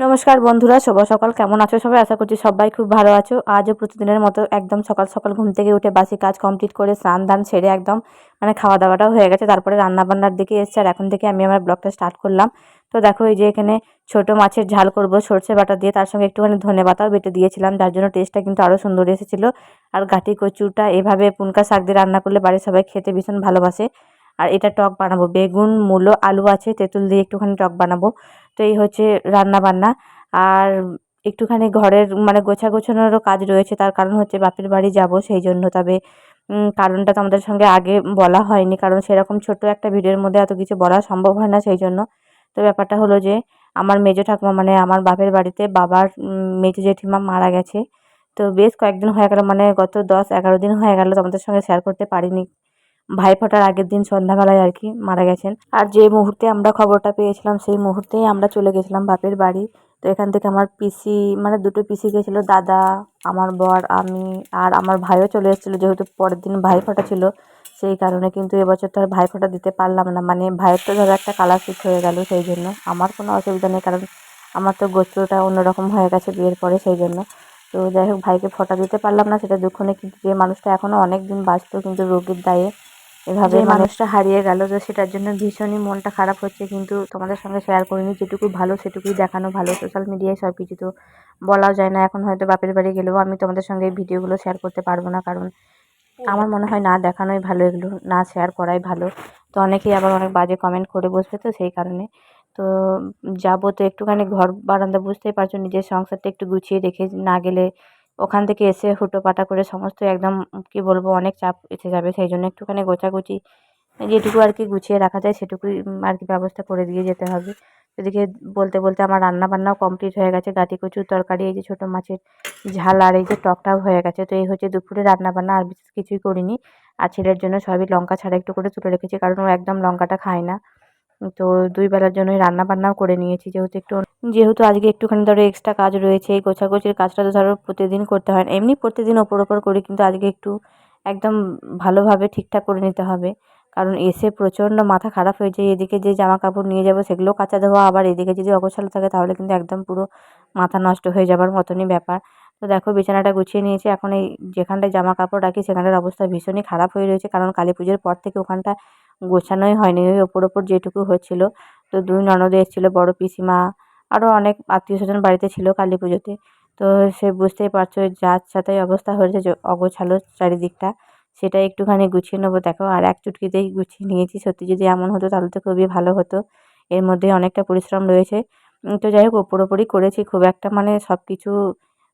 নমস্কার বন্ধুরা, শুভ সকাল। কেমন আছো সবাই? আশা করছি সবাই খুব ভালো আছো। আজও প্রতিদিনের মতো একদম সকাল সকাল ঘুম থেকে উঠে বাসি কাজ কমপ্লিট করে স্নান দান সেরে একদম মানে খাওয়া দাওয়াটাও হয়ে গেছে। তারপরে রান্নাবান্নার দিকে এসছে আর এখন থেকে আমি আমার ব্লগটা স্টার্ট করলাম। তো দেখো এই যে এখানে ছোট মাছের ঝাল করব, সর্ষে বাটা দিয়ে। তার সঙ্গে একটুখানি ধনে পাতাও বেটে দিয়েছিলাম। যার জন্য টেস্টটা কিন্তু আরও সুন্দর এসেছিল। আর গাটি কচুটা এভাবে পুনকা শাক দিয়ে রান্না করলে বাড়ির সবাই খেতে ভীষণ ভালোবাসে। আর এটা টক বানাবো। বেগুন, মূলো, আলু আছে, তেঁতুল দিয়ে একটুখানি টক বানাবো। তো এই হচ্ছে রান্না বান্না আর একটুখানি ঘরের মানে গোছা গোছানোরও কাজ রয়েছে। তার কারণ হচ্ছে বাপের বাড়ি যাব সেই জন্য তবে কারণটা তো আমাদের সঙ্গে আগে বলা হয়নি। কারণ সেরকম ছোট একটা ভিডিওর মধ্যে এত কিছু বলা সম্ভব হয় না সেই জন্য তো ব্যাপারটা হলো যে, আমার মেজো ঠাকুমা মানে আমার বাপের বাড়িতে বাবার মেজো জেঠিমা মারা গেছে। তো বেশ কয়েকদিন হয়ে গেল। মানে গত দশ এগারো দিন হয়ে গেল তোমাদের সঙ্গে শেয়ার করতে পারিনি। ভাই ফোটার আগের দিন সন্ধ্যাবেলায় আর কি মারা গেছেন। আর যে মুহূর্তে আমরা খবরটা পেয়েছিলাম, সেই মুহূর্তেই আমরা চলে গেছিলাম বাপের বাড়ি। তো এখান থেকে আমার পিসি মানে দুটো পিসি গেছিল, দাদা, আমার বর, আমি আর আমার ভাইও চলে এসেছিল, যেহেতু পরের দিন ভাই ফোটা ছিল, সেই কারণে কিন্তু এবছর তো আর ভাই ফোটা দিতে পারলাম না। মানে ভাইয়ের তো ধরো একটা কালার ফিট হয়ে গেল, সেই জন্য। আমার কোনো অসুবিধা নেই, কারণ আমার তো গোত্রটা অন্যরকম হয়ে গেছে বিয়ের পরে, সেই জন্য। তো যাই হোক, ভাইকে ফোটা দিতে পারলাম না, সেটা দুঃখ নেই, কিন্তু যে মানুষটা এখনও অনেক দিন বাঁচত কিন্তু রোগীর দায়ে এভাবে মানুষটা হারিয়ে গেল তো সেটার জন্য ভীষণই মনটা খারাপ হচ্ছে। কিন্তু তোমাদের সঙ্গে শেয়ার করিনি যেটুকু ভালো সেটুকুই দেখানো ভালো। সোশ্যাল মিডিয়ায় সব কিছু তো বলাও যায় না। এখন হয়তো বাপের বাড়ি গেলেও আমি তোমাদের সঙ্গে এই ভিডিওগুলো শেয়ার করতে পারব না। কারণ আমার মনে হয় না দেখানোই ভালো এগুলো না শেয়ার করাই ভালো। তো অনেকেই আবার অনেক বাজে কমেন্ট করে বসবে তো সেই কারণে। তো যাব তো একটুখানি ঘর বারান্দা বুঝতেই পারছ নিজের সংসারটা একটু গুছিয়ে রেখে না গেলে ওখান থেকে এসে হুটোপাটা করে সমস্ত একদম, কি বলব, অনেক চাপ এসে যাবে। সেই জন্য একটুখানি গোছাগুছি, যেটুকু আর কি গুছিয়ে রাখা যায়, সেটুকুই আর কি ব্যবস্থা করে দিয়ে যেতে হবে। এদিকে বলতে বলতে আমার রান্না বান্নাও কমপ্লিট হয়ে গেছে। গাটি কচুর তরকারি, এই যে ছোটো মাছের ঝাল আর এই যে টকটাও হয়ে গেছে। তো এই হচ্ছে দুপুরে রান্না বান্না আর বিশেষ কিছুই করিনি। আর ছেলের জন্য সবই লঙ্কা ছাড়া একটু করে তুলে রেখেছি, কারণ ও একদম লঙ্কাটা খায় না। তো দুই বেলার জন্যই রান্না বান্নাও করে নিয়েছি, যেহেতু একটু যেহেতু আজকে একটুখানি ধরো এক্সট্রা কাজ রয়েছে, এই গোছাগুছির কাজটা তো ধরো প্রতিদিন করতে হয় এমনি প্রতিদিন ওপর ওপর করি, কিন্তু আজকে একটু একদম ভালোভাবে ঠিকঠাক করে নিতে হবে। কারণ এসে প্রচণ্ড মাথা খারাপ হয়ে যায়, এদিকে যে জামা কাপড় নিয়ে যাব সেগুলো কাচা ধোয়া, আবার এদিকে যদি অগোছালো থাকে তাহলে কিন্তু একদম পুরো মাথা নষ্ট হয়ে যাবার মতনই ব্যাপার। তো দেখো বিছানাটা গুছিয়ে নিয়েছি, এখন এই যেখানটায় জামা কাপড় রাখি সেখানটার অবস্থা ভীষণই খারাপ হয়ে রয়েছে, কারণ কালী পুজোর পর থেকে ওখানটা গোছানোই হয়নি। ওই ওপর ওপর যেটুকু হচ্ছিল তো দুই ননদে এসেছিল, বড় পিসিমা আরও অনেক আত্মীয় স্বজন বাড়িতে ছিল কালী পুজোতে। তো সে বুঝতেই পারছ যার সাথে অবস্থা হয়েছে অগোছালো চারিদিকটা। সেটা একটুখানি গুছিয়ে নেব। দেখো আর এক চুটকিতেই গুছিয়ে নিয়েছি। সত্যি যদি এমন হতো তাহলে তো খুবই ভালো হতো। এর মধ্যে অনেকটা পরিশ্রম রয়েছে। তো যাই হোক, ওপর ওপরই করেছি। খুব একটা মানে সব কিছু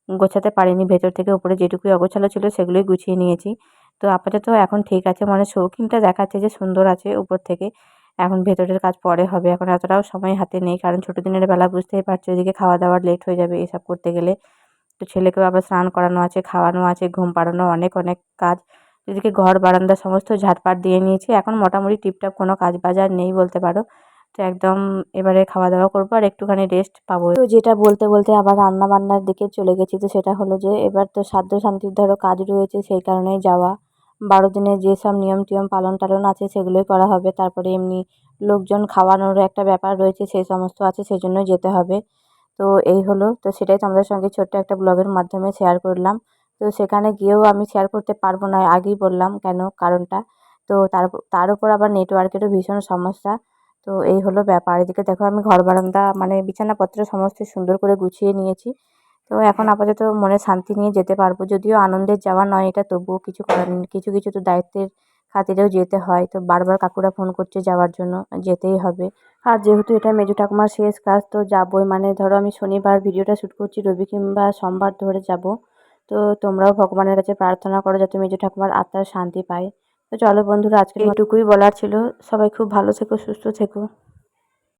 গোছাতে পারিনি। ভেতর থেকে উপরে যেটুকুই অগোছালো ছিল সেগুলোই গুছিয়ে নিয়েছি। তো আপাতত এখন ঠিক আছে মানে শৌখিনটা দেখাচ্ছে যে সুন্দর আছে উপর থেকে। এখন ভেতরের কাজ পরে হবে। এখন এতটাও সময় হাতে নেই, কারণ ছোটো দিনের বেলা বুঝতেই পারছ এদিকে খাওয়া দাওয়ার লেট হয়ে যাবে এসব করতে গেলে। তো ছেলেকেও আবার স্নান করানো আছে, খাওয়ানো আছে, ঘুম পাড়ানো অনেক অনেক কাজ। এদিকে ঘর, বারান্দা সমস্ত ঝাড়পাট দিয়ে নিয়েছি। এখন মোটামুটি টিপটপ কোনো কাজ বাজার নেই বলতে পারো। তো একদম এবারে খাওয়া দাওয়া করব আর একটুখানি রেস্ট পাবো তো যেটা বলতে বলতে আবার রান্না বান্নার দিকে চলে গেছি, তো সেটা হলো যে এবার তো সাধ্য শান্তির ধরো কাজ রয়েছে, সেই কারণেই যাওয়া। বারো দিনে যেসব নিয়ম টিয়ম পালন টালন আছে সেগুলোই করা হবে, তারপরে এমনি লোকজন খাওয়ানোর একটা ব্যাপার রয়েছে সেই সমস্ত আছে সেই জন্য যেতে হবে। তো এই হলো, তো সেটাই তোমাদের সঙ্গে ছোট্ট একটা ব্লগের মাধ্যমে শেয়ার করলাম। তো সেখানে গিয়েও আমি শেয়ার করতে পারব না, আগেই বললাম কেন, কারণটা। তো তার তার উপর আবার নেটওয়ার্কেরও ভীষণ সমস্যা। তো এই হলো ব্যাপার। এদিকে দেখো আমি ঘর বারান্দা মানে বিছানাপত্র সমস্ত সুন্দর করে গুছিয়ে নিয়েছি। তো এখন আপাতত মনে শান্তি নিয়ে যেতে পারব। যদিও আনন্দের যাওয়া নয় এটা, তবুও কিছু করার কিছু কিছু তো দায়িত্বের খাতিরেও যেতে হয়। তো বারবার কাকুরা ফোন করছে যাওয়ার জন্য, যেতেই হবে। আর যেহেতু এটা মেজো ঠাকুমার শেষ কাজ, তো যাবোই। মানে ধরো আমি শনিবার ভিডিওটা শ্যুট করছি, রবি কিংবা সোমবার ধরে যাব। তো তোমরাও ভগবানের কাছে প্রার্থনা করো যাতে মেজো ঠাকুমার আত্মার শান্তি পায়। তো চলো বন্ধুরা আজকে এটুকুই বলার ছিল। সবাই খুব ভালো থেকো সুস্থ থেকো।